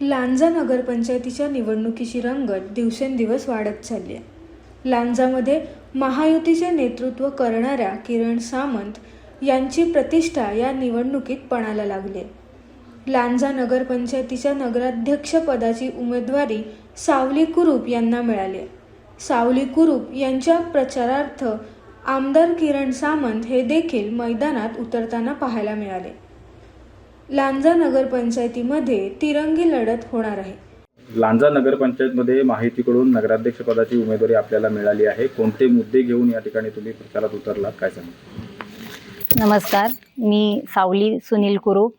लांजा नगरपंचायतीच्या निवडणुकीची रंगत दिवसेंदिवस वाढत चालली आहे. लांजामध्ये महायुतीचे नेतृत्व करणाऱ्या किरण सामंत यांची प्रतिष्ठा या निवडणुकीत पणाला लागली आहे. लांजा नगरपंचायतीच्या नगराध्यक्षपदाची उमेदवारी सावली कुरूप यांना मिळाली आहे. सावली कुरूप यांच्या प्रचारार्थ आमदार किरण सामंत हे देखील मैदानात उतरताना पाहायला मिळाले. लांजा नगरपंचायतीमध्ये तिरंगी लढत होणार आहे. लांजा नगरपंचायतमध्ये माहितीकडून नगराध्यक्षपदाची उमेदवारी आपल्याला मिळाली आहे. कोणते मुद्दे घेऊन या ठिकाणी तुम्ही प्रचारात उतरलात? काय सांगा? नमस्कार. मी सावली सुनील कुरूप.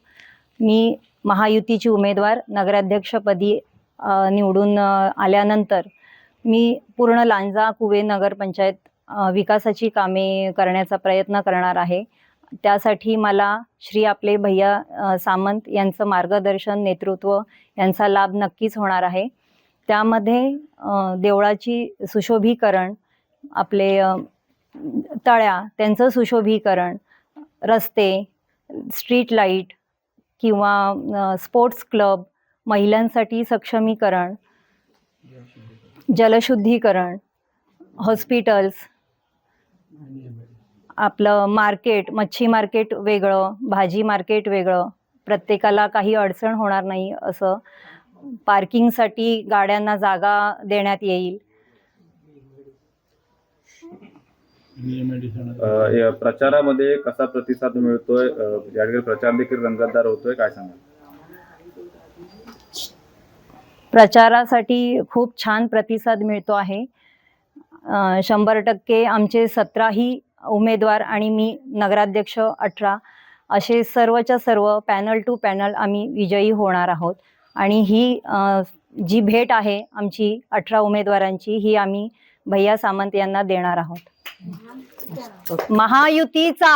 मी महायुतीची उमेदवार नगराध्यक्षपदी अ, निवडून अ, आल्यानंतर मी पूर्ण लांजा कुवे नगरपंचायत अ, विकासाची कामे करण्याचा प्रयत्न करणार आहे. त्यासाठी मला श्री आपले भैया सामंत यांचं मार्गदर्शन नेतृत्व यांचा लाभ नक्कीच होणार आहे. त्यामध्ये देवळाची सुशोभीकरण आपले तळ्या त्यांचं सुशोभीकरण रस्ते स्ट्रीट लाइट किंवा स्पोर्ट्स क्लब महिलांसाठी सक्षमीकरण जलशुद्धीकरण हॉस्पिटल्स आपलं मार्केट मच्छी मार्केट वेगळं भाजी मार्केट वेगळं प्रत्येकाला काही अडचण होणार नाही असं पार्किंगसाठी गाड्यांना जागा देण्यात येईल. या प्रचारामध्ये कसा प्रतिसाद मिळतोय? प्रचार देखील रंगतदार होतोय काय सांगा प्रचारासाठी खूप छान प्रतिसाद मिळतो आहे. शंभर टक्के आमचे सतराही उमेदवार आणि मी नगराध्यक्ष अठरा असे सर्वच्या सर्व पॅनल टू पॅनल आम्ही विजयी होणार आहोत. आणि ही जी भेट आहे आमची अठरा उमेदवारांची ही आम्ही भैया सामंत यांना देणार आहोत. महायुतीचा!